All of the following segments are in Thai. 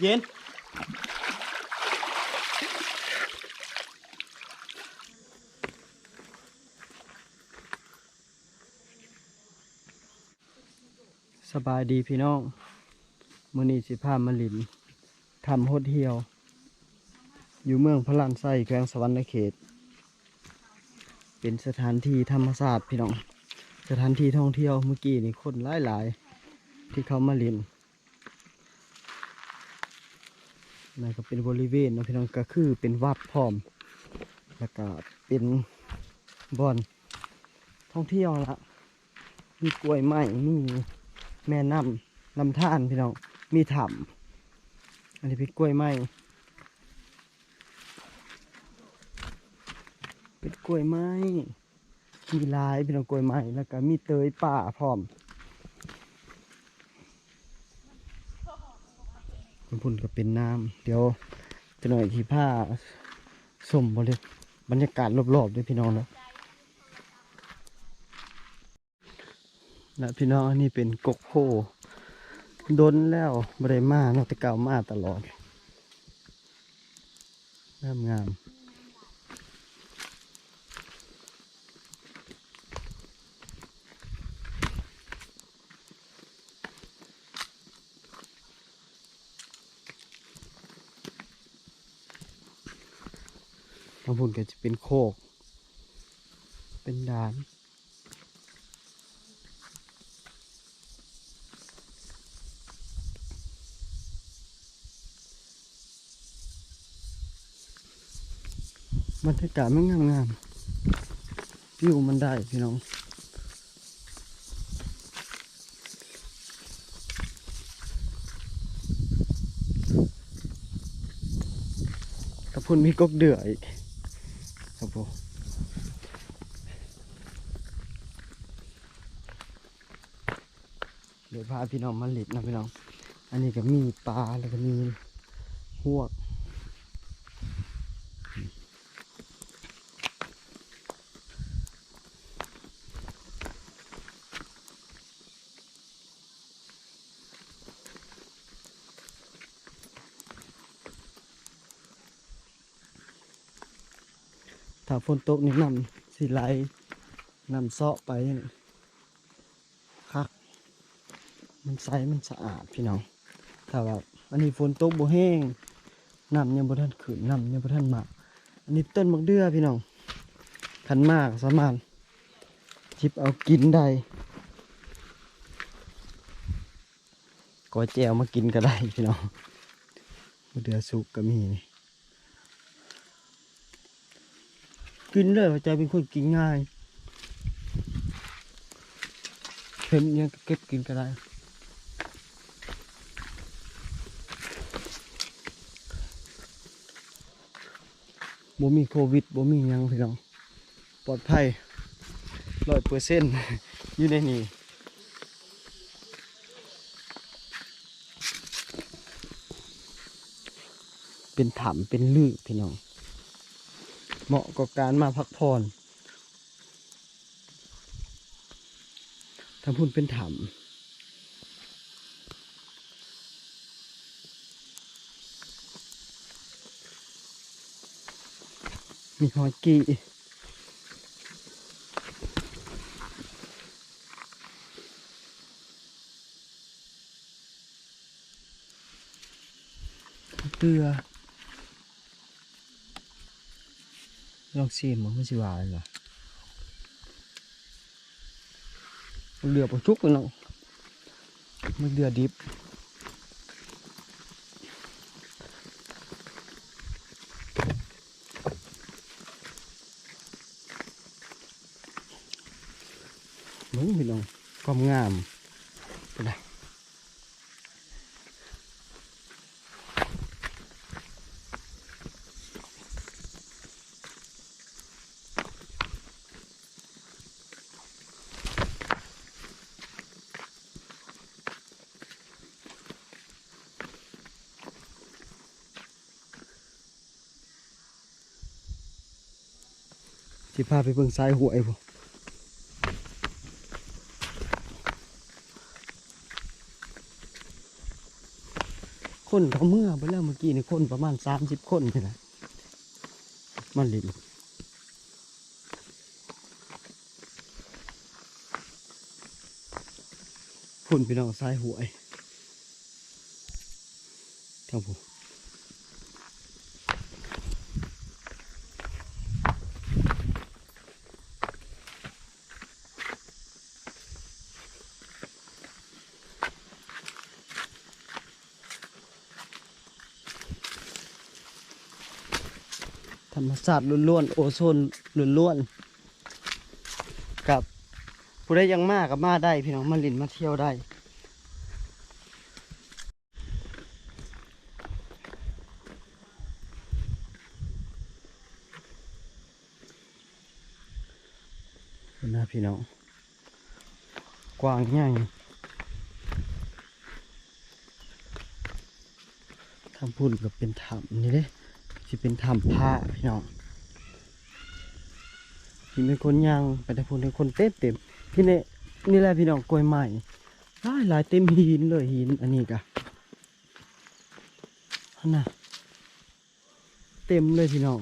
เย็นสบายดีพี่น้องมือนี้สิพามาลินทำโฮดเฮียว อยู่เมืองพระลานไส้แขวงสวรรณเขต เป็นสถานที่ธรรมศาสตร์พี่น้อง สถานที่ท่องเที่ยวเมื่อกี้นี่คนหลายหลายๆที่เขามาลิน นั่นก็เป็นบริเวณนะพี่น้องก็คือเป็นวัดพร้อม แล้วก็เป็นบ่อนท่องเที่ยวละมีกล้วยไม้มีแม่น้ำลำธารพี่น้องมีถ้ำอันนี้เป็นกล้วยไม้เป็นกล้วยไม้มีลายพี่น้องกล้วยไม้แล้วก็มีเตยป่าพร้อมคุณ พุ่นก็เป็นน้ำเดี๋ยวจะหน่อยขี่ผ้าส้มบริบรรยากาศรอบๆด้วยพี่น้องนะและพี่น้องนี่เป็นกกโคดนแล้วบริมาเนาะแต่เก่ามาตลอดงามงาม ทางพุ่นก็จะเป็นโคก เป็นด่านบรรยากาศมันงามงามวิวมันได้พี่น้องกระพุนมีกกเดืออี บเดี๋ยวพาพี่น้องมาหลิดนะพี่น้อง อันนี้ก็มีปลาแล้วก็มีหวก ถ้าฝนตกนี่น้ำสิไหลน้ำเซาะไปคัก มันใสมันสะอาดพี่น้อง ถ้าว่าอันนี้ฝนตกบ่แห้งน้ำยังบ่ทันขึ้นน้ำยังบ่ทันมากอันนี้ต้นมักเดือพี่น้องขันมากสามารถจิบเอากินได้ก็แจวมากินก็ได้พี่น้องมะเดือสุกก็มีนี่ กินเลยใจเป็นคนกินง่ายเค็มยังเก็บกินก็ได้บ่มีโควิดบ่มียังพี่น้องปลอดภัยร้อยเปอร์เซ็นต์อยู่ในนี้เป็นถ้ำเป็นลึกพี่น้อง เหมาะกับการมาพักผ่อนทำพุ่นเป็นถ้ำมีหอยกีเกลือ ลองชิมมันไม่ใช่หวานเหรอมันเดือดปชุกเลยเนาะมันเดือดดิบมึงพี่น้องความงามเป็นไง สิพาไปเบิ่งสายหวยบ่คนเขาเมื่อไปแล้วเมื่อกี้นี่คนประมาณสามสิบคนนี่แหละมันลินคุณพี่น้องซ้ายหวยทั้งผู้ธ รรมศาสตร์ล้วนๆโอโซนล้วนๆกับผู้ใดยังมากกับมาได้พี่น้องมาลินมาเที่ยวได้คุณนะพี่น้องกว้างใหญ่ทำพุ่นก็เป็นถ้ำนี่เด้ ที่เป็นถ้ำผ้าพี่น้องพี่เป็นคนย่างไปแต่พุ่นเป็นคนเต็มเต็มพี่เนี่ยนี่แหละพี่น้องกล้วยใหม่หลายหลายเต็มหินเลยหินอันนี้กะอันน่ะเต็มเลยพี่น้อง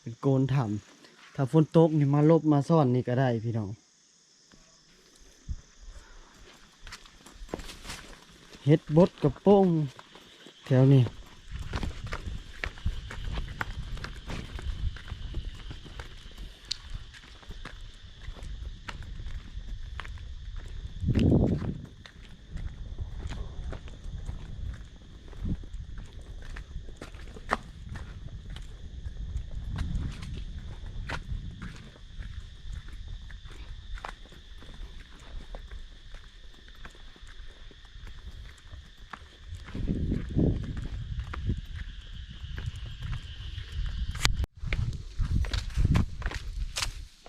เป็นโกนถ้ำถ้าฝนตกนี่มาลบมาซ่อนนี่ก็ได้พี่น้องเฮ็ดบดกระโป้ง แถวนี้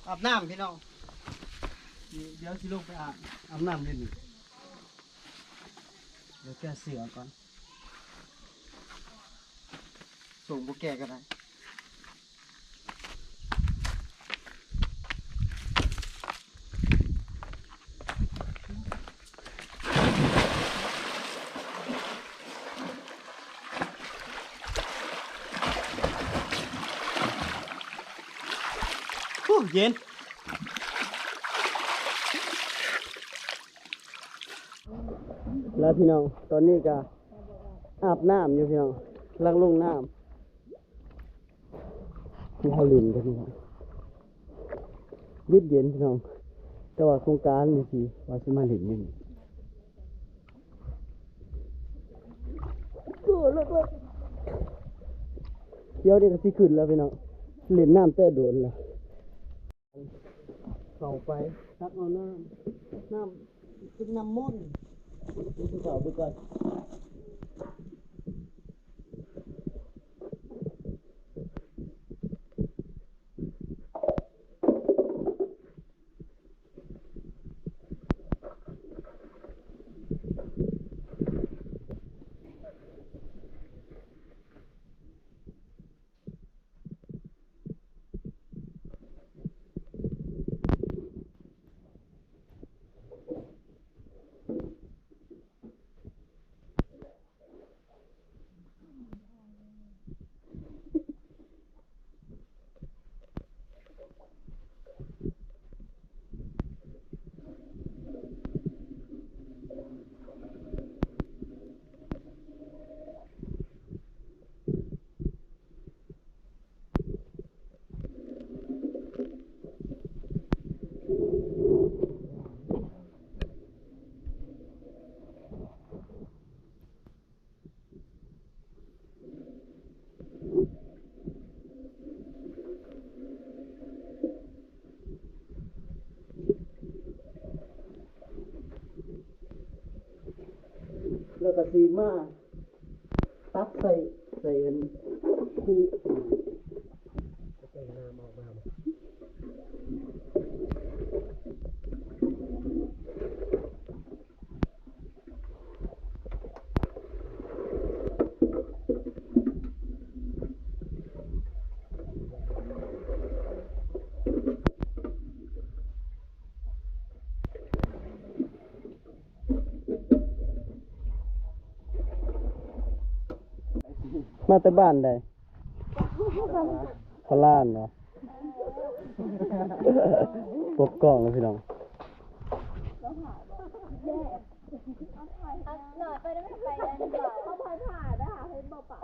อาบน้ำพี่น้องนี่เดี๋ยวสิลงไปอาบอาบน้ำเดี๋ยวนี้เดี๋ยวแก้เสือก่อนส่งพวกแกก็ได้ เย็นแล้วพี่น้อง ตอนนี้ก็อาบน้ำอยู่พี่น้องลังลงน้ำที่เขาลินกันพี่น้องยืดเย็นพี่น้องแต่ว่าโครงการนี่สิว่าสิมาลินนี่เดี๋ยวเดี๋ยวก็สิขึ้นแล้วพี่น้องเล่นน้ำแต่โดนแล้ว เข่าไปตักเอาน้ำน้ำเป็นน้ำมนต์ดูที่เขาดูก่อน มาตักใส่ใส่อันคู่ มาแต่บ้านใดพลานเหรอปกกล้องเลยพี่น้องหน่อยไปได้ไม่ไปได้หน่อยเขาพายผ่านนะคะเห็นป่า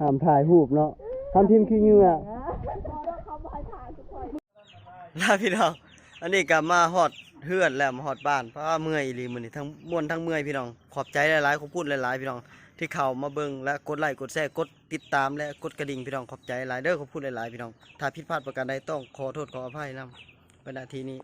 ห้ามถ่ายรูปเนาะห้ามพิมพ์คิวเงื่อเขาพายผ่านทุกคนลาพี่น้อง อันนี้ก็มาฮอดเฮือนแล้วมาฮอดบ้าน เพราะว่าเมื่อยอีหลีมือนี้ทั้งม่วนทั้งเมื่อยพี่น้อง ขอบใจหลายๆขอบคุณหลายๆพี่น้อง ที่เข้ามาเบิ่งและกดไลค์กดแชร์กดติดตามและกดกระดิ่งพี่น้องขอบใจหลายเด้อขอบคุณหลายๆพี่น้องถ้าผิดพลาดประการใดต้องขอโทษขออภัยนำณทีนี้